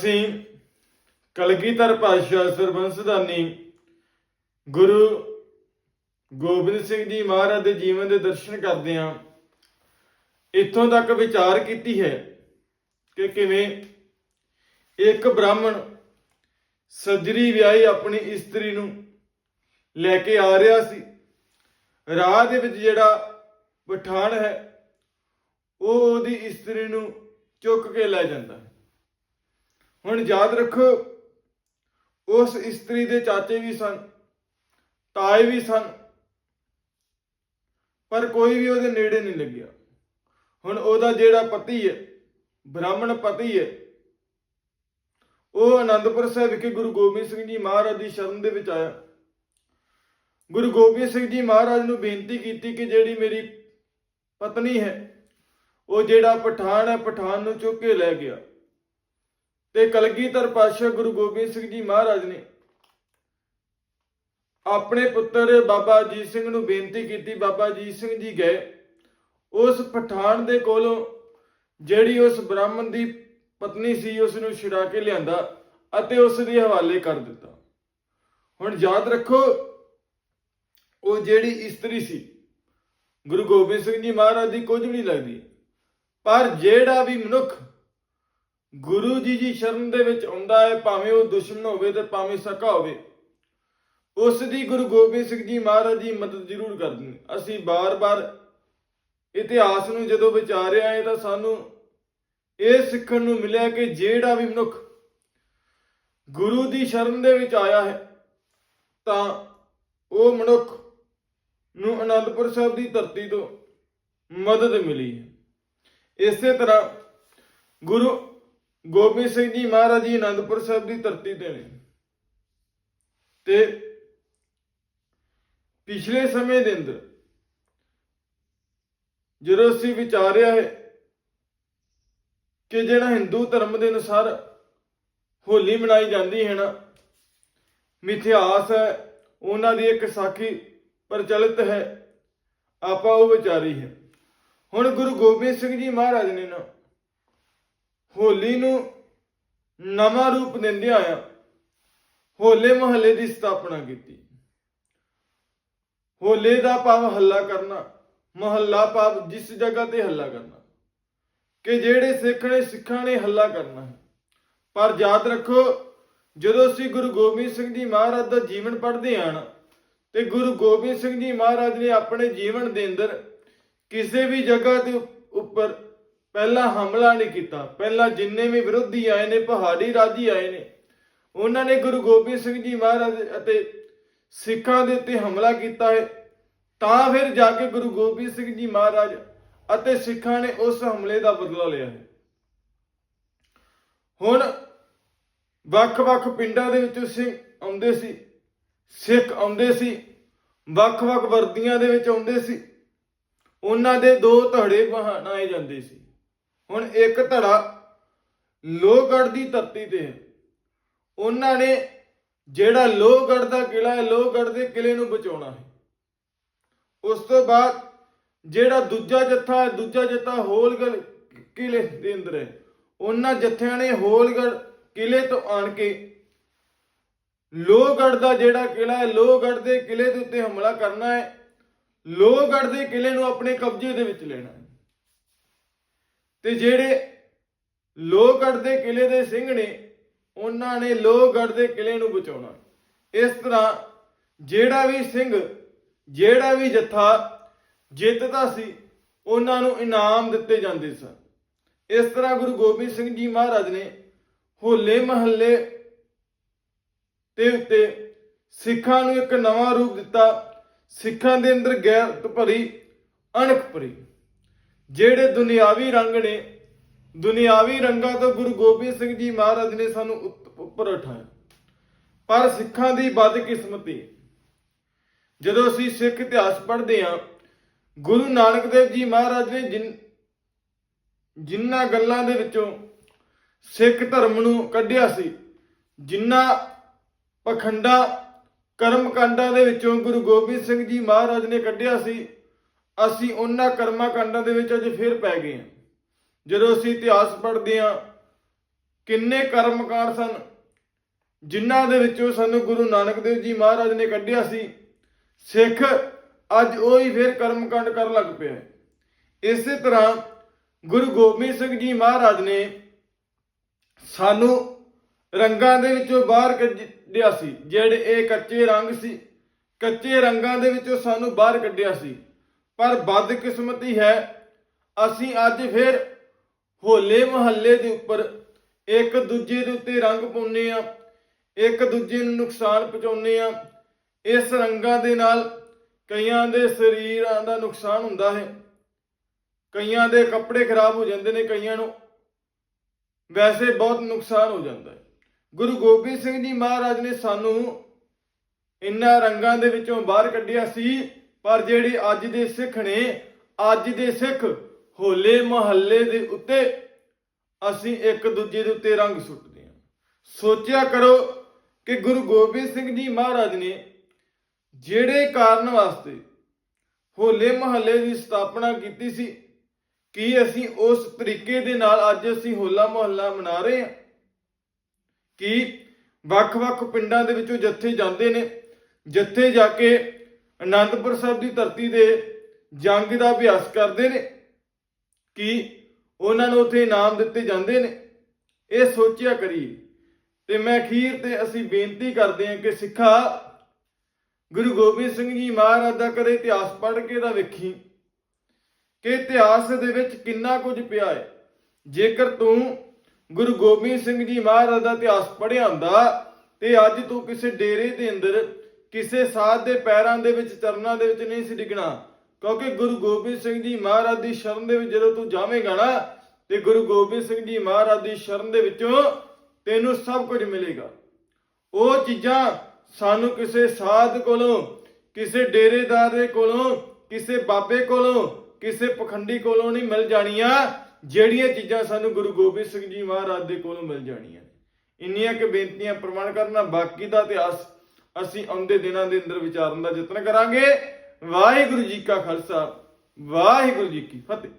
ਅਸੀਂ ਕਲਗੀਧਰ ਪਾਤਸ਼ਾਹ ਸਰਬੰਸਦਾਨੀ ਗੁਰੂ ਗੋਬਿੰਦ ਸਿੰਘ ਜੀ ਮਹਾਰਾਜ ਦੇ ਜੀਵਨ ਦੇ ਦਰਸ਼ਨ ਕਰਦੇ ਹਾਂ। ਇੱਥੋਂ ਤੱਕ ਵਿਚਾਰ ਕੀਤੀ ਹੈ ਕਿ ਕਿਵੇਂ ਇੱਕ ਬ੍ਰਾਹਮਣ ਸੱਜਰੀ ਵਿਆਹੀ ਆਪਣੀ ਇਸਤਰੀ ਨੂੰ ਲੈ ਕੇ ਆ ਰਿਹਾ ਸੀ। ਰਾਹ ਦੇ ਵਿੱਚ ਜਿਹੜਾ ਪਠਾਨ ਹੈ, ਉਹ ਉਹਦੀ ਇਸਤਰੀ ਨੂੰ ਚੁੱਕ ਕੇ ਲੈ ਜਾਂਦਾ ਹੈ। ਹੁਣ ਯਾਦ ਰੱਖੋ, ਉਸ ਇਸਤਰੀ ਦੇ ਚਾਚੇ ਵੀ ਸਨ, ਤਾਏ ਵੀ ਸਨ, ਪਰ ਕੋਈ ਵੀ ਉਹਦੇ ਨੇੜੇ ਨਹੀਂ ਲੱਗਿਆ। ਹੁਣ ਉਹਦਾ ਜਿਹੜਾ ਪਤੀ ਹੈ, ਬ੍ਰਾਹਮਣ ਪਤੀ ਹੈ, ਉਹ ਆਨੰਦਪੁਰ ਸਾਹਿਬ ਵਿਖੇ ਗੁਰੂ ਗੋਬਿੰਦ ਸਿੰਘ ਜੀ ਮਹਾਰਾਜ ਦੀ ਸ਼ਰਨ ਦੇ ਵਿੱਚ ਆਇਆ। ਗੁਰੂ ਗੋਬਿੰਦ ਸਿੰਘ ਜੀ ਮਹਾਰਾਜ ਨੂੰ ਬੇਨਤੀ ਕੀਤੀ ਕਿ ਜਿਹੜੀ ਮੇਰੀ ਪਤਨੀ ਹੈ, ਉਹ ਜਿਹੜਾ ਪਠਾਨ ਹੈ, ਪਠਾਨ ਨੂੰ ਚੁੱਕ ਕੇ ਲੈ ਗਿਆ। ਤੇ ਕਲਗੀਧਰ ਪਾਤਸ਼ਾਹ ਗੁਰੂ ਗੋਬਿੰਦ ਸਿੰਘ ਜੀ ਮਹਾਰਾਜ ਨੇ ਆਪਣੇ ਪੁੱਤਰ ਬਾਬਾ ਅਜੀਤ ਸਿੰਘ ਨੂੰ ਬੇਨਤੀ ਕੀਤੀ, ਬਾਬਾ ਅਜੀਤ ਸਿੰਘ ਜੀ ਗਏ। ਉਸ ਪਠਾਨ ਦੇ ਕੋਲੋਂ ਜਿਹੜੀ ਉਸ ਬ੍ਰਾਹਮਣ ਦੀ ਪਤਨੀ ਸੀ, ਉਸ ਨੂੰ ਛੁਡਾ ਕੇ ਲਿਆਂਦਾ ਅਤੇ ਉਸ ਦੇ ਹਵਾਲੇ ਕਰ ਦਿੱਤਾ। ਹੁਣ ਯਾਦ ਰੱਖੋ, ਉਹ ਜਿਹੜੀ ਇਸਤਰੀ ਸੀ, ਗੁਰੂ ਗੋਬਿੰਦ ਸਿੰਘ ਜੀ ਮਹਾਰਾਜ ਦੀ ਕੁਝ ਵੀ ਨਹੀਂ ਲੱਗਦੀ। ਪਰ ਜਿਹੜਾ ਵੀ ਮਨੁੱਖ ਗੁਰੂ ਜੀ ਦੀ ਸ਼ਰਨ ਦੇ ਵਿੱਚ ਆਉਂਦਾ ਹੈ, ਭਾਵੇਂ ਉਹ ਦੁਸ਼ਮਣ ਹੋਵੇ ਤੇ ਭਾਵੇਂ ਸਕਾ ਹੋਵੇ। ਉਸ ਦੀ ਗੁਰੂ ਗੋਬਿੰਦ ਸਿੰਘ ਜੀ ਮਹਾਰਾਜ ਦੀ ਮਦਦ ਜ਼ਰੂਰ ਕਰਦੇ ਅਸੀਂ ਬਾਰ-ਬਾਰ ਇਤਿਹਾਸ ਨੂੰ ਜਦੋਂ ਵਿਚਾਰਿਆ ਹੈ ਤਾਂ ਸਾਨੂੰ ਇਹ ਸਿੱਖਣ ਨੂੰ ਮਿਲਿਆ ਕਿ ਜਿਹੜਾ ਵੀ ਮਨੁੱਖ ਗੁਰੂ ਦੀ ਸ਼ਰਨ ਦੇ ਵਿੱਚ ਆਇਆ ਹੈ, ਤਾਂ ਉਹ ਮਨੁੱਖ ਨੂੰ ਅਨੰਦਪੁਰ ਸਾਹਿਬ ਦੀ ਧਰਤੀ ਤੋਂ ਮਦਦ ਮਿਲੀ ਹੈ। ਇਸੇ ਤਰ੍ਹਾਂ ਗੁਰੂ ਗੋਬਿੰਦ ਸਿੰਘ ਜੀ ਮਹਾਰਾਜ ਜੀ ਅਨੰਦਪੁਰ ਸਾਹਿਬ ਦੀ ਧਰਤੀ ਤੇ ਨੇ। ਤੇ ਪਿਛਲੇ ਸਮੇਂ ਦੇ ਅੰਦਰ ਜਦੋਂ ਅਸੀਂ ਵਿਚਾਰਿਆ ਹੈ ਕਿ ਜਿਹੜਾ ਹਿੰਦੂ ਧਰਮ ਦੇ ਅਨੁਸਾਰ ਹੋਲੀ ਮਨਾਈ ਜਾਂਦੀ ਹੈ ਨਾ, ਮਿਥਿਹਾਸ ਹੈ, ਉਹਨਾਂ ਦੀ ਇੱਕ ਸਾਖੀ ਪ੍ਰਚਲਿਤ ਹੈ, ਆਪਾਂ ਉਹ ਵਿਚਾਰੀ ਹੈ। ਹੁਣ ਗੁਰੂ ਗੋਬਿੰਦ ਸਿੰਘ ਜੀ ਮਹਾਰਾਜ ਨੇ ਨਾ ਹੋਲੀ ਨੂੰ ਨਵਾਂ ਰੂਪ ਦਿੰਦਿਆਂ ਆ ਹੋਲੇ ਮਹੱਲੇ ਦੀ ਸਥਾਪਨਾ ਕੀਤੀ। ਹੋਲੇ ਦਾ ਭਾਵ ਹੱਲਾ ਕਰਨਾ, ਮਹੱਲਾ ਭਾਵ ਜਿਸ ਜਗ੍ਹਾ ਤੇ ਹੱਲਾ ਕਰਨਾ, ਕਿ ਜਿਹੜੇ ਸਿੱਖ ਨੇ ਸਿੱਖਾਂ ਨੇ ਹੱਲਾ ਕਰਨਾ ਪਰ ਯਾਦ ਰੱਖੋ, ਜਦੋਂ ਅਸੀਂ ਗੁਰੂ ਗੋਬਿੰਦ ਸਿੰਘ ਜੀ ਮਹਾਰਾਜ ਦਾ ਜੀਵਨ ਪੜ੍ਹਦੇ ਹਾਂ ਨਾ, ਤੇ ਗੁਰੂ ਗੋਬਿੰਦ ਸਿੰਘ ਜੀ ਮਹਾਰਾਜ ਨੇ ਆਪਣੇ ਜੀਵਨ ਦੇ ਅੰਦਰ ਕਿਸੇ ਵੀ ਜਗ੍ਹਾ ਦੇ ਉਪ- ਉੱਪਰ ਪਹਿਲਾਂ ਹਮਲਾ ਨਹੀਂ ਕੀਤਾ, ਪਹਿਲਾਂ ਜਿੰਨੇ ਵੀ ਵਿਰੋਧੀ ਆਏ ਨੇ, ਪਹਾੜੀ ਰਾਜੀ ਆਏ ਨੇ, ਉਹਨਾਂ ਨੇ ਗੁਰੂ ਗੋਬਿੰਦ ਸਿੰਘ ਜੀ ਮਹਾਰਾਜ ਅਤੇ ਸਿੱਖਾਂ ਦੇ ਉੱਤੇ ਹਮਲਾ ਕੀਤਾ ਹੈ, ਤਾਂ ਫਿਰ ਜਾ ਕੇ ਗੁਰੂ ਗੋਬਿੰਦ ਸਿੰਘ ਜੀ ਮਹਾਰਾਜ ਅਤੇ ਸਿੱਖਾਂ ਨੇ ਉਸ ਹਮਲੇ ਦਾ ਬਦਲਾ ਲਿਆ ਹੈ। ਹੁਣ ਵੱਖ-ਵੱਖ ਪਿੰਡਾਂ ਦੇ ਵਿੱਚ ਸਿੰਘ ਆਉਂਦੇ ਸੀ, ਸਿੱਖ ਆਉਂਦੇ ਸੀ ਵੱਖ-ਵੱਖ ਵਰਦੀਆਂ ਦੇ ਵਿੱਚ ਆਉਂਦੇ ਸੀ, ਉਹਨਾਂ ਦੇ ਦੋ ਧੜੇ ਬਹਾਨਾਏ ਜਾਂਦੇ ਸੀ। ਹੁਣ ਇੱਕ ਧੜਾ ਲੋਹਗੜ੍ਹ ਦੀ ਧਰਤੀ ਤੇ ਹੈ। ਉਹਨਾਂ ਨੇ ਜਿਹੜਾ ਲੋਹਗੜ੍ਹ ਦਾ ਕਿਲਾ ਹੈ, ਲੋਹਗੜ੍ਹ ਦੇ ਕਿਲੇ ਨੂੰ ਬਚਾਉਣਾ ਹੈ। ਉਸ ਤੋਂ ਬਾਅਦ ਜਿਹੜਾ ਦੂਜਾ ਜੱਥਾ ਹੈ, ਦੂਜਾ ਜੱਥਾ ਹੋਲਗੜ੍ਹ ਕਿਲੇ ਦੇ ਅੰਦਰ ਹੈ। ਉਹਨਾਂ ਜੱਥਿਆਂ ਨੇ ਹੋਲਗੜ੍ਹ ਕਿਲੇ ਤੋਂ ਆਣ ਕੇ ਲੋਹਗੜ੍ਹ ਦਾ ਜਿਹੜਾ ਕਿਲਾ ਹੈ ਲੋਹਗੜ ਦੇ ਕਿਲੇ ਦੇ ਉੱਤੇ ਹਮਲਾ ਕਰਨਾ ਹੈ। ਲੋਹਗੜ੍ਹ ਦੇ ਕਿਲੇ ਨੂੰ ਆਪਣੇ ਕਬਜ਼ੇ ਦੇ ਵਿੱਚ ਲੈਣਾ ਹੈ। ਤੇ ਜਿਹੜੇ ਲੋਹਗੜ੍ਹ ਦੇ ਕਿਲੇ ਦੇ ਸਿੰਘ ਨੇ, ਉਹਨਾਂ ਨੇ ਲੋਹਗੜ੍ਹ ਦੇ ਕਿਲੇ ਨੂੰ ਬਚਾਉਣਾ। ਇਸ ਤਰ੍ਹਾਂ ਜਿਹੜਾ ਵੀ ਸਿੰਘ, ਜਿਹੜਾ ਵੀ ਜੱਥਾ ਜਿੱਤਦਾ ਸੀ, ਉਹਨਾਂ ਨੂੰ ਇਨਾਮ ਦਿੱਤੇ ਜਾਂਦੇ ਸਨ। ਇਸ ਤਰ੍ਹਾਂ ਗੁਰੂ ਗੋਬਿੰਦ ਸਿੰਘ ਜੀ ਮਹਾਰਾਜ ਨੇ ਹੋਲੇ ਮਹੱਲੇ ਤੇ ਉੱਤੇ ਸਿੱਖਾਂ ਨੂੰ ਇੱਕ ਨਵਾਂ ਰੂਪ ਦਿੱਤਾ। ਸਿੱਖਾਂ ਦੇ ਅੰਦਰ ਗੈਰਤ ਭਰੀ, ਅਣਖ ਭਰੀ। ਜਿਹੜੇ ਦੁਨਿਆਵੀ ਰੰਗ ਨੇ, ਦੁਨਿਆਵੀ ਰੰਗਾਂ ਤੋਂ ਗੁਰੂ ਗੋਬਿੰਦ ਸਿੰਘ ਜੀ ਮਹਾਰਾਜ ਨੇ ਸਾਨੂੰ ਉੱਤ- ਉੱਪਰ ਉਠਾਇਆ। ਪਰ ਸਿੱਖਾਂ ਦੀ ਬਦਕਿਸਮਤੀ, ਜਦੋਂ ਅਸੀਂ ਸਿੱਖ ਇਤਿਹਾਸ ਪੜ੍ਹਦੇ ਹਾਂ, ਗੁਰੂ ਨਾਨਕ ਦੇਵ ਜੀ ਮਹਾਰਾਜ ਨੇ ਜਿਨ ਜਿਨ੍ਹਾਂ ਗੱਲਾਂ ਦੇ ਵਿੱਚੋਂ ਸਿੱਖ ਧਰਮ ਨੂੰ ਕੱਢਿਆ ਸੀ, ਜਿੰਨਾ ਪਖੰਡਾ ਕਰਮ ਕਾਂਡਾਂ ਦੇ ਵਿੱਚੋਂ ਗੁਰੂ ਗੋਬਿੰਦ ਸਿੰਘ ਜੀ ਮਹਾਰਾਜ ਨੇ ਕੱਢਿਆ ਸੀ ਅਸੀਂ ਉਹਨਾਂ ਕਰਮਾਂ ਕਾਂਡਾਂ ਦੇ ਵਿੱਚ ਅੱਜ ਫਿਰ ਪੈ ਗਏ ਹਾਂ। ਜਦੋਂ ਅਸੀਂ ਇਤਿਹਾਸ ਪੜ੍ਹਦੇ ਹਾਂ, ਕਿੰਨੇ ਕਰਮਕਾਂਡ ਸਨ, ਜਿਨ੍ਹਾਂ ਦੇ ਵਿੱਚੋਂ ਸਾਨੂੰ ਗੁਰੂ ਨਾਨਕ ਦੇਵ ਜੀ ਮਹਾਰਾਜ ਨੇ ਕੱਢਿਆ ਸੀ, ਸਿੱਖ ਅੱਜ ਉਹ ਹੀ ਫਿਰ ਕਰਮਕਾਂਡ ਕਰਨ ਲੱਗ ਪਿਆ ਹੈ। ਇਸੇ ਤਰ੍ਹਾਂ ਗੁਰੂ ਗੋਬਿੰਦ ਸਿੰਘ ਜੀ ਮਹਾਰਾਜ ਨੇ ਸਾਨੂੰ ਰੰਗਾਂ ਦੇ ਵਿੱਚੋਂ ਬਾਹਰ ਕੱਢਿਆ ਸੀ, ਜਿਹੜੇ ਇਹ ਕੱਚੇ ਰੰਗ ਸੀ, ਕੱਚੇ ਰੰਗਾਂ ਦੇ ਵਿੱਚੋਂ ਸਾਨੂੰ ਬਾਹਰ ਕੱਢਿਆ ਸੀ। ਪਰ ਬਦਕਿਸਮਤੀ ਹੈ। ਅਸੀਂ ਅੱਜ ਫਿਰ ਹੋਲੇ ਮਹੱਲੇ ਦੇ ਉੱਪਰ ਇੱਕ ਦੂਜੇ ਦੇ ਉੱਤੇ ਰੰਗ ਪਾਉਂਦੇ ਆ ਇੱਕ ਦੂਜੇ ਨੂੰ ਨੁਕਸਾਨ ਪਹੁੰਚਾਉਂਦੇ ਆ ਇਸ ਰੰਗਾਂ ਦੇ ਨਾਲ ਕਈਆਂ ਦੇ ਸਰੀਰਾਂ ਦਾ ਨੁਕਸਾਨ ਹੁੰਦਾ ਹੈ। ਕਈਆਂ ਦੇ ਕੱਪੜੇ ਖਰਾਬ ਹੋ ਜਾਂਦੇ ਨੇ ਕਈਆਂ ਨੂੰ। ਵੈਸੇ ਬਹੁਤ ਨੁਕਸਾਨ ਹੋ ਜਾਂਦਾ ਹੈ। ਗੁਰੂ ਗੋਬਿੰਦ ਸਿੰਘ ਜੀ ਮਹਾਰਾਜ ਨੇ ਸਾਨੂੰ ਇਨ੍ਹਾਂ ਰੰਗਾਂ ਦੇ ਵਿੱਚੋਂ ਬਾਹਰ ਕੱਢਿਆ ਸੀ। ਪਰ ਜਿਹੜੇ ਅੱਜ ਦੇ ਸਿੱਖ ਨੇ, ਅੱਜ ਦੇ ਸਿੱਖ ਹੋਲੇ ਮਹੱਲੇ ਦੇ ਉੱਤੇ ਅਸੀਂ ਇੱਕ ਦੂਜੇ ਦੇ ਉੱਤੇ ਰੰਗ ਸੁੱਟਦੇ ਹਾਂ। ਸੋਚਿਆ ਕਰੋ ਕਿ ਗੁਰੂ ਗੋਬਿੰਦ ਸਿੰਘ ਜੀ ਮਹਾਰਾਜ ਨੇ ਜਿਹੜੇ ਕਾਰਨ ਵਾਸਤੇ ਹੋਲੇ ਮਹੱਲੇ ਦੀ ਸਥਾਪਨਾ ਕੀਤੀ ਸੀ, ਕੀ ਅਸੀਂ ਉਸ ਤਰੀਕੇ ਦੇ ਨਾਲ ਅੱਜ ਅਸੀਂ ਹੋਲਾ ਮਹੱਲਾ ਮਨਾ ਰਹੇ ਹਾਂ? ਕਿ ਵੱਖ-ਵੱਖ ਪਿੰਡਾਂ ਦੇ ਵਿੱਚੋਂ ਜੱਥੇ ਜਾਂਦੇ ਨੇ, ਜੱਥੇ ਜਾ ਕੇ ਅਨੰਦਪੁਰ ਸਾਹਿਬ ਦੀ ਧਰਤੀ ਦੇ ਜੰਗ ਦਾ ਅਭਿਆਸ ਕਰਦੇ ਨੇ ਕਿ ਉਹਨਾਂ ਨੂੰ ਉੱਥੇ ਇਨਾਮ ਦਿੱਤੇ ਜਾਂਦੇ ਨੇ। ਇਹ ਸੋਚਿਆ ਕਰੀਏ। ਤੇ ਮੈਂ ਅਖੀਰ ਤੇ ਅਸੀਂ ਬੇਨਤੀ ਕਰਦੇ ਹਾਂ ਕਿ ਸਿੱਖਾ ਗੁਰੂ ਗੋਬਿੰਦ ਸਿੰਘ ਜੀ ਮਹਾਰਾਜ ਦਾ ਕਦੇ ਇਤਿਹਾਸ ਪੜ੍ਹ ਕੇ ਤਾਂ ਵੇਖੀ ਕਿ ਇਤਿਹਾਸ ਦੇ ਵਿੱਚ ਕਿੰਨਾ ਕੁਝ ਪਿਆ ਹੈ। ਜੇਕਰ ਤੂੰ ਗੁਰੂ ਗੋਬਿੰਦ ਸਿੰਘ ਜੀ ਮਹਾਰਾਜ ਦਾ ਇਤਿਹਾਸ ਪੜ੍ਹਿਆ ਹੁੰਦਾ ਤੇ ਅੱਜ ਤੂੰ ਕਿਸੇ ਡੇਰੇ ਦੇ ਅੰਦਰ ਕਿਸੇ ਸਾਧ ਦੇ ਪੈਰਾਂ ਦੇ ਵਿੱਚ, ਚਰਨਾਂ ਦੇ ਵਿੱਚ ਨਹੀਂ ਸੀ ਡਿੱਗਣਾ। ਕਿਉਂਕਿ ਗੁਰੂ ਗੋਬਿੰਦ ਸਿੰਘ ਜੀ ਮਹਾਰਾਜ ਦੀ ਸ਼ਰਨ ਦੇ ਵਿੱਚ ਜਦੋਂ ਤੂੰ ਜਾਵੇਂਗਾ ਨਾ, ਤੇ ਗੁਰੂ ਗੋਬਿੰਦ ਸਿੰਘ ਜੀ ਮਹਾਰਾਜ ਦੀ ਸ਼ਰਨ ਦੇ ਵਿੱਚੋਂ ਤੈਨੂੰ ਸਭ ਕੁਝ ਮਿਲੇਗਾ। ਉਹ ਚੀਜ਼ਾਂ ਸਾਨੂੰ ਕਿਸੇ ਸਾਧ ਕੋਲੋਂ, ਕਿਸੇ ਡੇਰੇਦਾਰ ਦੇ ਕੋਲੋਂ, ਕਿਸੇ ਬਾਬੇ ਕੋਲੋਂ, ਕਿਸੇ ਪਖੰਡੀ ਕੋਲੋਂ ਨਹੀਂ ਮਿਲ ਜਾਣੀਆਂ, ਜਿਹੜੀਆਂ ਚੀਜ਼ਾਂ ਸਾਨੂੰ ਗੁਰੂ ਗੋਬਿੰਦ ਸਿੰਘ ਜੀ ਮਹਾਰਾਜ ਦੇ ਕੋਲੋਂ ਮਿਲ ਜਾਣੀਆਂ ਇੰਨੀਆਂ ਕਿ ਬੇਨਤੀਆਂ ਪ੍ਰਮਾਣ ਕਰਨਾ ਬਾਕੀ ਦਾ ਇਤਿਹਾਸ ਅਸੀਂ ਆਉਂਦੇ ਦਿਨਾਂ ਦੇ ਅੰਦਰ ਵਿਚਾਰਨ ਦਾ ਯਤਨ ਕਰਾਂਗੇ। ਵਾਹਿਗੁਰੂ ਜੀ ਕਾ ਖਾਲਸਾ, ਵਾਹਿਗੁਰੂ ਜੀ ਕੀ ਫਤਿਹ।